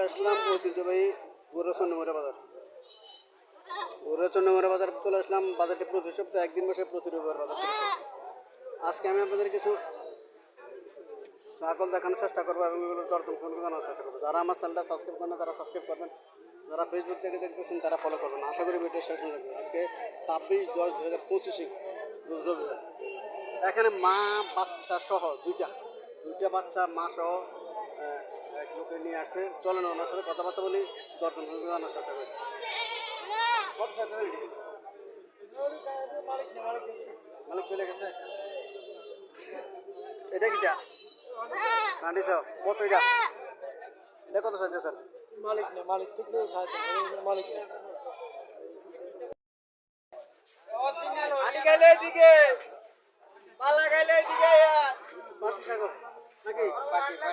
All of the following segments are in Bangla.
চলে আসলাম ঐতিহ্যবাহী গরুর চন্ডমুড়া বাজার। গরুর চন্ডমুড়া বাজার চলে আসলাম, বাজারটি প্রতি সপ্তাহে একদিন বসে প্রতি বাজার আজকে আমি আপনাদের কিছু ছাগল দেখানোর চেষ্টা করব এবং এগুলো দরদাম ফোন জানার চেষ্টা করব। যারা আমার চ্যানেলটা সাবস্ক্রাইব করেন তারা সাবস্ক্রাইব করবেন। যারা ফেসবুক থেকে দেখতেছেন, তারা ফলো করবেন। আশা করি ভিডিও শেষ হয়ে আজকে ছাব্বিশ দশ দু হাজার পঁচিশে এখানে মা, বাচ্চা সহ দুইটা। দুইটা বাচ্চা, মা সহ নিয়ে আসছে। চলেন ওনার সাথে কথাবার্তা বলি দর্শন জানার চেষ্টা করি কত সাথে মালিক চলে গেছে। এটা কিটা কান্দি সহ কত এটা? এটা কত সাথে স্যার? মালিক না মালিক ঠিক নেই সাহায্য মালিক এদিকে পালা গাইলে এদিকে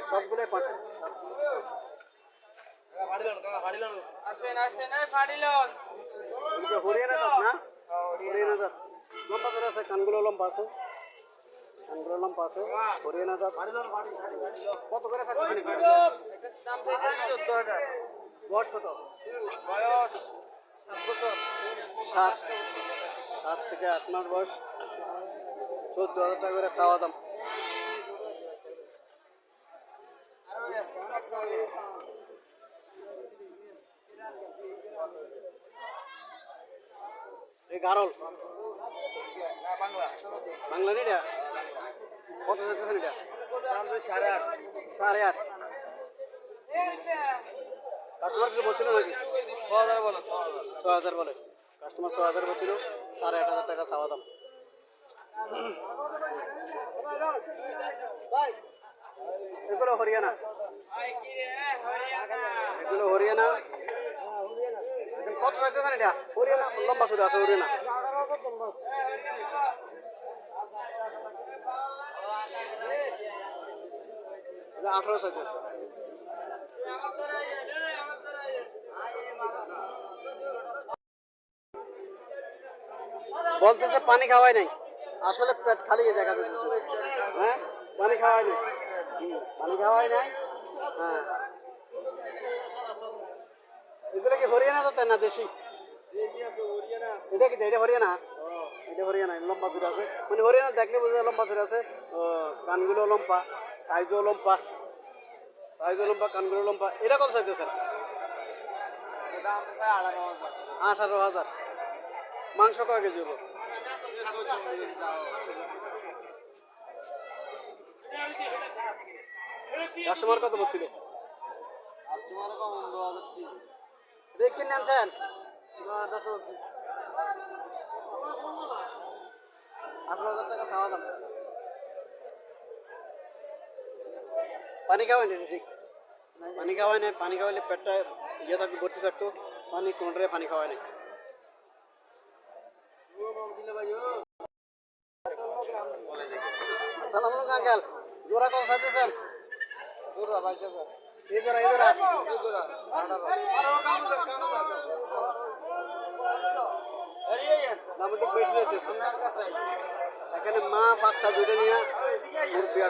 সবগুলোই পাটি আসেন আসেন ফাড়িলন। হরিয়ানা জাত না? হরিয়ানা জাত। লম্বা করে আছে কানগুলো লম্বা আছে। কানগুলো লম্বা আছে হরিয়ানা জাত। কত করে বয়স কত? বয়স সাত। সাত থেকে আট মাস বয়স। চোদ্দ হাজার টাকা করে চাওয়া দাম। গারল বাংলা নেই এটা? কত যেতেছেন এটা? সাড়ে আট। সাড়ে আট কাস্টমার কিছু বলছিল নাকি? ছ হাজার বলো ছ হাজার বলে। কাস্টমার ছ হাজার বলছিল সাড়ে আট হাজার টাকা চাওয়া দাম। এগুলো হরিয়ানা। এগুলো হরিয়ানা। লম্বা আছে বলতেছে পানি খাওয়াই নাই। আসলে পেট খালি দেখা যাচ্ছে। হ্যাঁ? পানি খাওয়াই নাই। পানি খাওয়াই নাই। হ্যাঁ। এগুলো কি হরিয়ানা তো না দেশি? এটা কি এটা হরিয়ানা? এটা হরিয়ানা লম্বা চুর আছে। মানে হরিয়ানা দেখলে বোঝা লম্বা চুর আছে। কানগুলো লম্বা সাইজও লম্বা। সাইজও লম্বা কানগুলো লম্বা। এটা কত চাইতেছেন আঠারো হাজার। মাংস কয় কেজি হব? কাস্টমার কত বলছিল? তোমার কিনে আনছেন? আঠারো হাজার দাম পানি খাওয়াই ঠিক? পানি খাওয়াই নাই পানি খাওয়াইলে পেটটা ইয়ে থাকতো, ভর্তি থাকতো। পানি কোনটারে পানি খাওয়াই নাই আসসালামু আলাইকুম, আঙ্কেল। জোড়া কত খাইতেছেন জোড়া এই এখানে মা, বাচ্চা দুটো নিয়ে মুরগি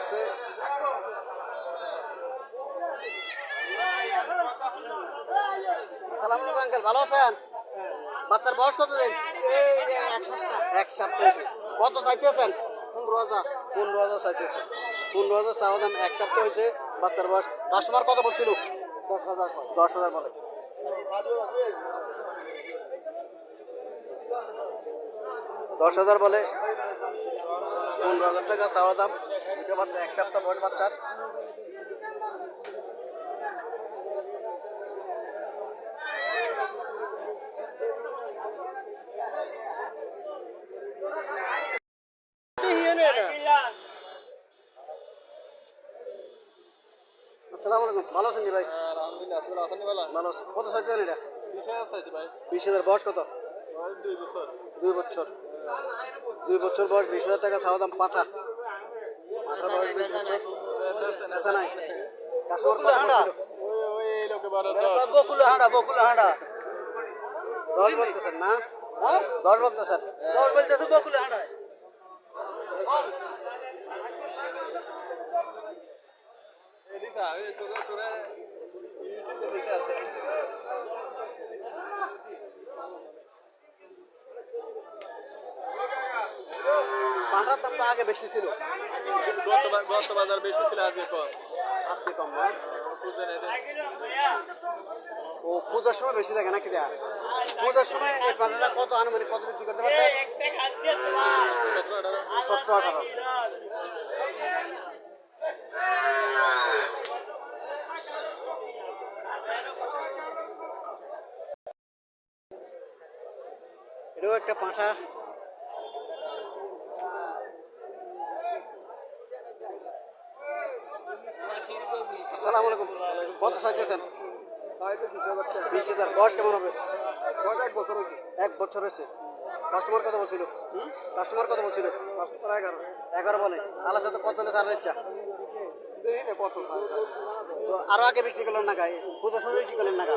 আলাইকুম, আঙ্কেল, ভালো আছেন? বাচ্চার বয়স কত দিন এক সপ্তাহ। কত চাইতেছেন? পনেরো হাজার। পনেরো হাজার চাইতেছে পনেরো হাজার চাওয়া দাম এক সপ্তাহ হয়েছে বাচ্চার বয়স। কাস্টমার কত বলছিল? দশ হাজার দশ হাজার বলে। দশ হাজার বলে। পনেরো হাজার টাকা চাওয়া দাম। দুটো বাচ্চা এক সপ্তাহ বয়স বাচ্চার। আসসালামু আলাইকুম ভালো আছেন জি ভাই? বলা ভালো? আছেন। কত চাইছেন এটা? বিশ হাজার বয়স কত? দুই বছর। দুই বছর। বয়স বিশ হাজার টাকা চাওয়া দাম পাঠা। পাঠা বয়স বিশ বছর। বেচা নাই। কাস্টমার কত বলছিল? বকুল হাঁড়া বকুল হাঁড়া। দশ বলতেছেন না? দশ বলতেছেন। দশ বলতেছে বকুল পান্ডার দামটা আগে বেশি ছিল। গত বাজার বেশি ছিল আজকে কম। আজকে কম না? ও পূজার সময় বেশি থাকে নাকি দেয়া পূজার সময় এই পান্ডাটা কত আনুমানিক কত বিক্রি করতে পারবে সতেরো আঠারো একটা পাঁঠা। আসসালামু আলাইকুম। কত চাইতেছেন? বিশ হাজার। বয়স কেমন হবে? কত এক বছর হয়েছে। এক বছর হয়েছে। কাস্টমার কত বলছিল? কাস্টমার কত বলছিল? কাস্টমার এগারো। এগারো বলে। আলাদা সাথে কত হলে সারের ইচ্ছা? কত তো আরও আগে বিক্রি করলেন না গায়ে পূজার সময় বিক্রি করলেন না গা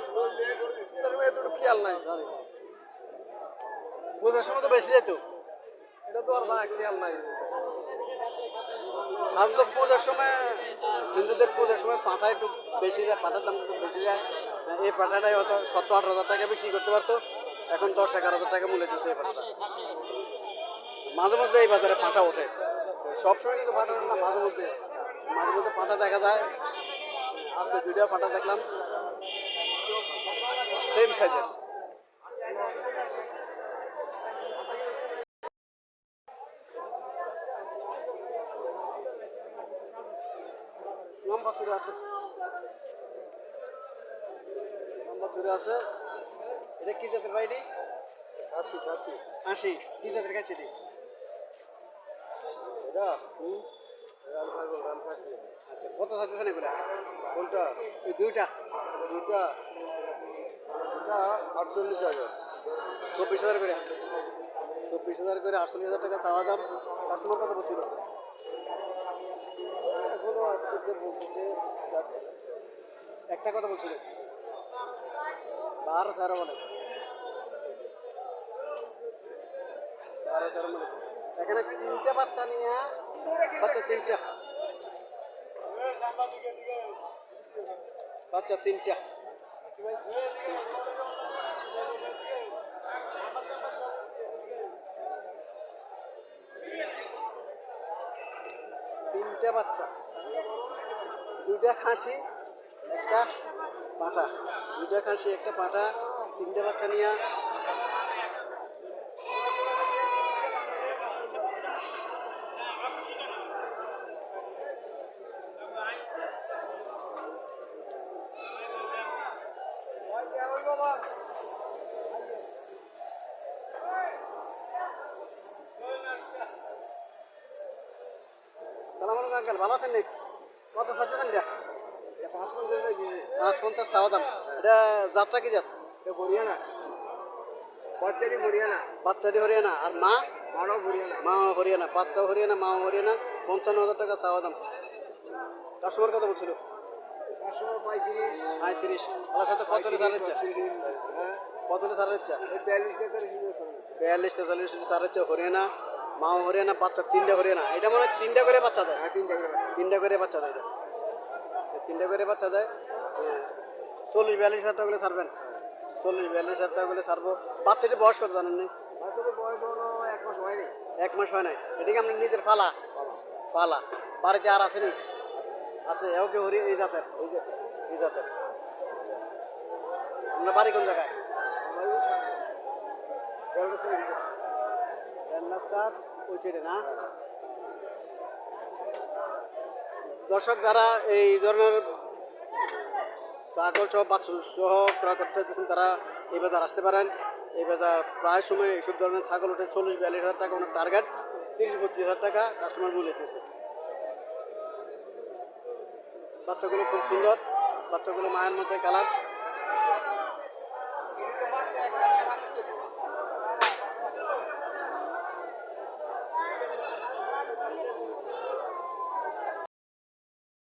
খেয়াল নাই। পূজার সময় তো বেশি যেত এটা তো আর না খেয়াল নাই। সাধারণত পূজার সময় হিন্দুদের পূজার সময় পাঁঠা একটু বেশি যায় পাঁঠার দাম একটু বেশি যায়। এই পাঁঠাটাই হয়তো সত্তর আঠারো হাজার টাকা বিক্রি করতে পারতো। এখন দশ এগারো হাজার টাকা মূল্য দিচ্ছে এই পাঁঠাটা। মাঝে মধ্যে এই বাজারে পাঁঠা ওঠে। সবসময় কিন্তু পাঁঠা ওঠে না মাঝে মধ্যে। মাঝে মধ্যে পাঁঠা দেখা যায়। আজকে দুইটা পাঁঠা দেখলাম। সেম সাইজের লম্বা চূড়া আছে। লম্বা চূড়া আছে। এটা কি জাতের বাইরে কাশি কাশি হাসি কি জাতের কাছে এটি? এটা হুম? আচ্ছা কত চাইতেছেন এগুলা? কোনটা? এই দুইটা। দুটা আটচল্লিশ হাজার। চব্বিশ হাজার করে। চব্বিশ হাজার করে আটচল্লিশ হাজার টাকা চাওয়া দাম। কাস্টমার কত বলছিল? বলতেছে একটা কথা বলছিল। বারো তেরো বলে বারো তেরো বলে এখানে তিনটা বাচ্চা নিয়ে বাচ্চা তিনটা। বাচ্চা তিনটা? তিনটা বাচ্চা। দুইটা খাসি একটা পাঁঠা। দুইটা খাসি একটা পাঁঠা তিনটা বাচ্চা নিয়ে। ভালো আছেন নি কত সচেতন এটা পাঁচ পঞ্চাশ চাওয়া দাম। এটা যাত্রা কি জাত? হরিয়ানা। বাচ্চাটি হরিয়ানা। বাচ্চাটি হরিয়ানা। আর মা? মানব হরিয়ানা। মা হরিয়ানা। বাচ্চাও হরিয়ানা মাও হরিয়ানা। পঞ্চান্ন হাজার টাকা চাওয়া দাম। কাস্টমার কত বলছিল? পঁয়ত্রিশ। আল্লাহ সাথে কত সারের ইচ্ছা? কত সারের ইচ্ছা? বিয়াল্লিশ তেতাল্লিশ সারের ইচ্ছা হরিয়ানা। মাও হরিয়ানা বাচ্চা তিনটা হরিয়ানা এটা মনে হয় তিনটা করে বাচ্চা দেয়। হ্যাঁ তিন জায়গায় তিনটা করে বাচ্চা দেয় এটা। তিনটা করে বাচ্চা দেয় হ্যাঁ। চল্লিশ বিয়াল্লিশ হাজার টাকা করে ছাড়বেন। চল্লিশ বিয়াল্লিশ হাজার টাকা করে ছাড়বো। বাচ্চাটির বয়স কত জানেন নি? এক মাস হয় নাই। এটাকে আপনি নিজের ফালা। ফালা। বাড়িতে আর আসেনি আছে। এও কি হরি? এই জাতের। এই জাতের। আপনার বাড়ি কোন জায়গায়? রাস্তার ওই সাইডে না। দর্শক যারা এই ধরনের ছাগল সহ, বাছুর সহ ক্রয় করতে চাইতেছেন, তারা এই বাজার আসতে পারেন। এই বাজার প্রায় সময় এইসব ধরনের ছাগল ওঠে চল্লিশ, বিয়াল্লিশ হাজার টাকা ওনার টার্গেট তিরিশ, বত্রিশ হাজার টাকা কাস্টমার মূল্য দিতেছে। বাচ্চাগুলো খুব সুন্দর, বাচ্চাগুলো মায়ের মধ্যে কালার